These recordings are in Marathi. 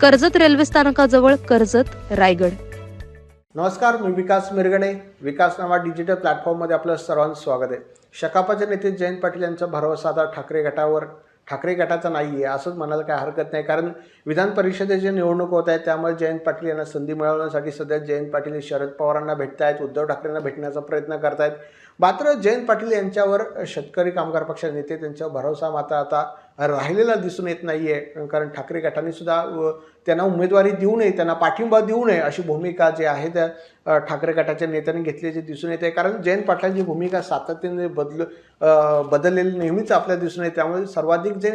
कर्जत रेल्वे स्थानकाजवळ कर्जत रायगड. नमस्कार मी विकास मिरगणे. विकास नावा डिजिटल प्लॅटफॉर्ममध्ये आपलं सर्वांचं स्वागत आहे. शकापाचे नेते जयंत पाटील यांचा भरवसा आता ठाकरे गटावर ठाकरे गटाचा नाही आहे असंच म्हणायला काय हरकत नाही. कारण विधान परिषदेची निवडणूक होत आहे त्यामुळे जयंत पाटील यांना संधी मिळवण्यासाठी सध्या जयंत पाटील हे शरद पवारांना भेटत आहेत उद्धव ठाकरेंना भेटण्याचा प्रयत्न करत आहेत. मात्र जयंत पाटील यांच्यावर शेतकरी कामगार पक्षाचे नेते त्यांच्यावर भरोसा मात्र आता राहिलेला दिसून येत नाही आहे कारण ठाकरे गटाने सुद्धा व त्यांना उमेदवारी देऊ नये त्यांना पाठिंबा देऊ नये अशी भूमिका जी आहे त्या ठाकरे गटाच्या नेत्यांनी घेतल्याची दिसून येते. कारण जयंत पाटलांची भूमिका सातत्याने बदल बदललेली नेहमीच आपल्याला दिसून येते. त्यामुळे सर्वाधिक जे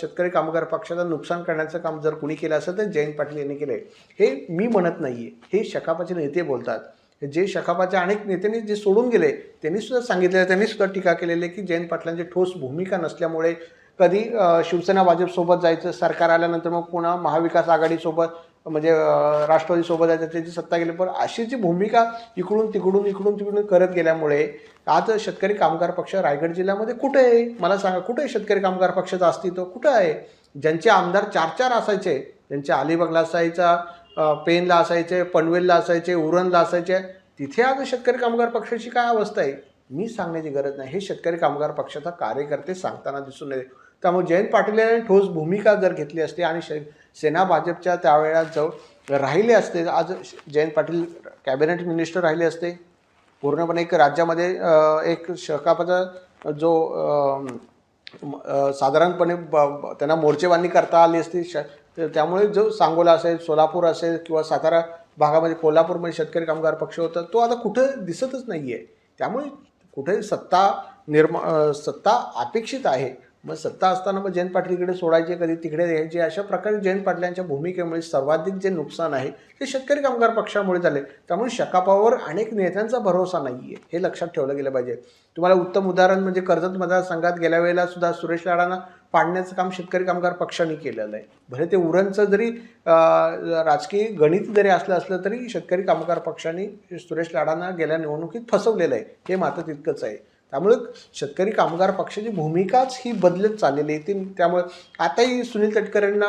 शेतकरी कामगार पक्षाचं नुकसान करण्याचं काम जर कुणी केलं असेल तर जयंत पाटील यांनी केलं हे मी म्हणत नाही आहे हे शकापाचे नेते बोलतात. जे शकापाच्या अनेक नेत्यांनी जे सोडून गेले त्यांनी सुद्धा सांगितलेलं त्यांनी सुद्धा टीका केलेली आहे की जयंत पाटलांची ठोस भूमिका नसल्यामुळे कधी शिवसेना भाजपसोबत जायचं सरकार आल्यानंतर मग पुन्हा महाविकास आघाडीसोबत म्हणजे राष्ट्रवादीसोबत जायचं त्याची सत्ता गेली पण अशी जी भूमिका इकडून तिकडून इकडून तिकडून करत गेल्यामुळे आज शेतकरी कामगार पक्ष रायगड जिल्ह्यामध्ये कुठे आहे? मला सांगा कुठे आहे शेतकरी कामगार पक्षाचं अस्तित्व कुठं आहे? ज्यांचे आमदार चार चार असायचे ज्यांचे अलिबागला असायचा पेनला असायचे पनवेलला असायचे उरणला असायचे तिथे आज शेतकरी कामगार पक्षाची काय अवस्था आहे? मी सांगण्याची गरज नाही. हे शेतकरी कामगार पक्षाचा कार्यकर्ते सांगताना दिसून येते. त्यामुळे जयंत पाटील यांनी ठोस भूमिका जर घेतली असती आणि शे सेना भाजपच्या त्यावेळेला जवळ राहिले असते आज जयंत पाटील कॅबिनेट मिनिस्टर राहिले असते. पूर्णपणे एक राज्यामध्ये एक शकापाचा जो साधारणपणे ब त्यांना मोर्चेबांधणी करता आली असती. श त्यामुळे जो सांगोला असेल सोलापूर असेल किंवा सातारा भागामध्ये कोल्हापूरमध्ये शेतकरी कामगार पक्ष होता तो आता कुठं दिसतच नाही आहे त्यामुळे कुठे सत्ता निर्मा सत्ता अपेक्षित आहे. मग सत्ता असताना मग जयंत पाटील इकडे सोडायचे कधी तिकडे द्यायचे अशा प्रकारे जयंत पाटलांच्या भूमिकेमुळे सर्वाधिक जे नुकसान आहे ते शेतकरी कामगार पक्षामुळे झाले. त्यामुळे शकापावर अनेक नेत्यांचा भरोसा नाही आहे हे लक्षात ठेवलं गेलं पाहिजे. तुम्हाला उत्तम उदाहरण म्हणजे कर्जत मतदारसंघात गेल्या वेळेला सुद्धा सुरेश लाडांना पाडण्याचं काम शेतकरी कामगार पक्षाने केलेलं आहे. भले ते उरणचं जरी राजकीय गणित जरी असलं असलं तरी शेतकरी कामगार पक्षाने सुरेश लाडांना गेल्या निवडणुकीत फसवलेलं आहे. हे मात्र तितकंच आहे. त्यामुळे शेतकरी कामगार पक्षाची भूमिकाच ही बदलत चाललेली आहे. ती त्यामुळे आताही सुनील तटकरेंना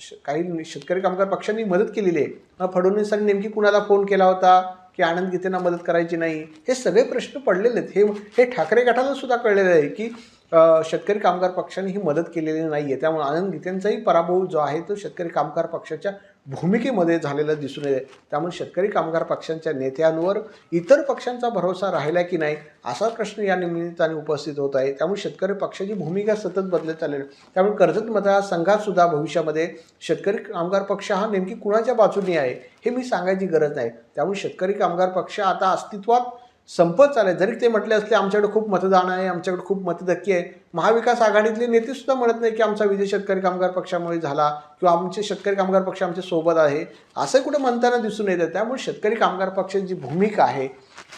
श- काही शेतकरी कामगार पक्षांनी मदत केलेली आहे. मग फडणवीसांनी नेमकी कुणाला फोन केला होता? की आनंद गीतेंना मदत करायची नाही? हे सगळे प्रश्न पडलेले आहेत. हे हे ठाकरे गटाला सुद्धा कळलेलं आहे की शेतकरी कामगार पक्षाने ही मदत केलेली नाही आहे त्यामुळे आनंद गीतेंचाही पराभव जो आहे तो शेतकरी कामगार पक्षाच्या भूमिकेमध्ये झालेला दिसून येते त्यामुळे शेतकरी कामगार पक्षांच्या नेत्यांवर इतर पक्षांचा भरोसा राहिला की नाही असा प्रश्न या निमित्ताने उपस्थित होत आहे. त्यामुळे शेतकरी पक्षाची भूमिका सतत बदलत आलेली आहे. त्यामुळे कर्जत मतदारसंघातसुद्धा भविष्यामध्ये शेतकरी कामगार पक्ष हा नेमकी कुणाच्या बाजूने आहे हे मी सांगायची गरज नाही. त्यामुळे शेतकरी कामगार पक्ष आता अस्तित्वात संपत चालले जरी ते म्हटले असले आमच्याकडे खूप मतदान आहे आमच्याकडे खूप मतधक्की आहे. महाविकास आघाडीतले नेतेसुद्धा म्हणत नाही की आमचा विजय शेतकरी कामगार पक्षामुळे झाला किंवा आमचे शेतकरी कामगार पक्ष आमच्यासोबत आहे. असं कुठं म्हणताना दिसून येतं त्यामुळे शेतकरी कामगार पक्षाची जी भूमिका आहे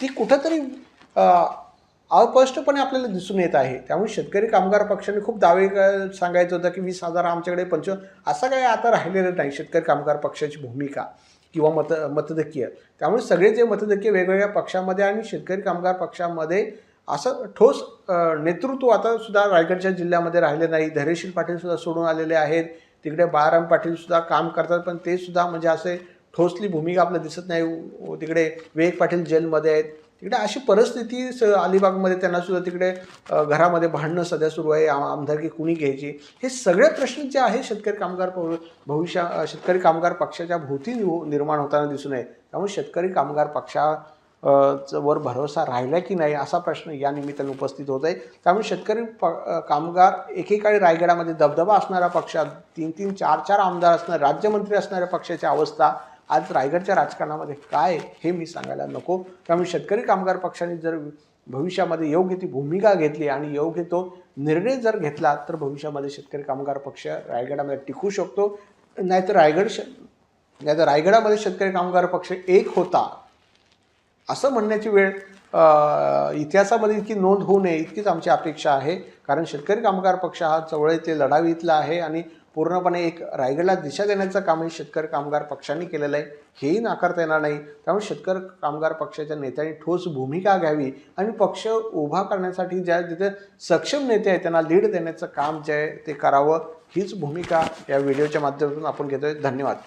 ती कुठंतरी अस्पष्टपणे आपल्याला दिसून येत आहे. त्यामुळे शेतकरी कामगार पक्षाने खूप दावे क- सांगायचं होतं की वीस हजार आमच्याकडे पंच असं काही आता राहिलेलं नाही शेतकरी कामगार पक्षाची भूमिका. किंवा मत मतदकीय. त्यामुळे सगळे जे मतदकीय वेगवेगळ्या पक्षामध्ये आणि शेतकरी कामगार पक्षामध्ये असं ठोस नेतृत्व आता सुद्धा रायगडच्या जिल्ह्यामध्ये राहिले नाही. धैर्यशील पाटीलसुद्धा सोडून आलेले आहेत. तिकडे बाळाराम पाटीलसुद्धा काम करतात पण ते सुद्धा म्हणजे असे ठोसली भूमिका आपल्याला दिसत नाही. तिकडे विवेक पाटील जेलमध्ये आहेत. तिकडे अशी परिस्थिती स अलिबागमध्ये त्यांना सुद्धा तिकडे घरामध्ये भांडणं सध्या सुरू आहे आम- आमदारकी कुणी घ्यायची? हे सगळे प्रश्न जे आहे शेतकरी कामगार भव- भविष्या शेतकरी कामगार पक्षाच्या भोवती निर्माण होताना दिसून आहे. त्यामुळे शेतकरी कामगार पक्षा वर भरोसा राहिला की नाही असा प्रश्न या निमित्ताने उपस्थित होत आहे. त्यामुळे शेतकरी प कामगार एकेकाळी रायगडामध्ये दबदबा असणारा पक्षात तीन तीन चार चार आमदार असणारे राज्यमंत्री असणाऱ्या पक्षाची अवस्था आज रायगडच्या राजकारणामध्ये काय हे मी सांगायला नको. त्यामुळे शेतकरी कामगार पक्षाने जर भविष्यामध्ये योग्य ती भूमिका घेतली आणि योग्य तो निर्णय जर घेतला तर भविष्यामध्ये शेतकरी कामगार पक्ष रायगडामध्ये टिकू शकतो. नाहीतर रायगड श नाही तर रायगडामध्ये शेतकरी कामगार पक्ष एक होता. असं म्हणण्याची वेळ इतिहासामध्ये इतकी नोंद होऊ नये इतकीच आमची अपेक्षा आहे. कारण शेतकरी कामगार पक्ष हा चवळीतले लढावीतला आहे आणि पूर्णपणे एक रायगडला दिशा देण्याचं कामही शेतकरी कामगार पक्षांनी केलेलं आहे. हेही नाकारता येणार नाही. त्यामुळे शेतकरी कामगार पक्षाच्या नेत्यांनी ठोस भूमिका घ्यावी आणि पक्ष उभा करण्यासाठी ज्या जिथे सक्षम नेते आहेत त्यांना लीड देण्याचं काम जे आहे ते करावं. हीच भूमिका या व्हिडिओच्या माध्यमातून आपण घेतोय. धन्यवाद.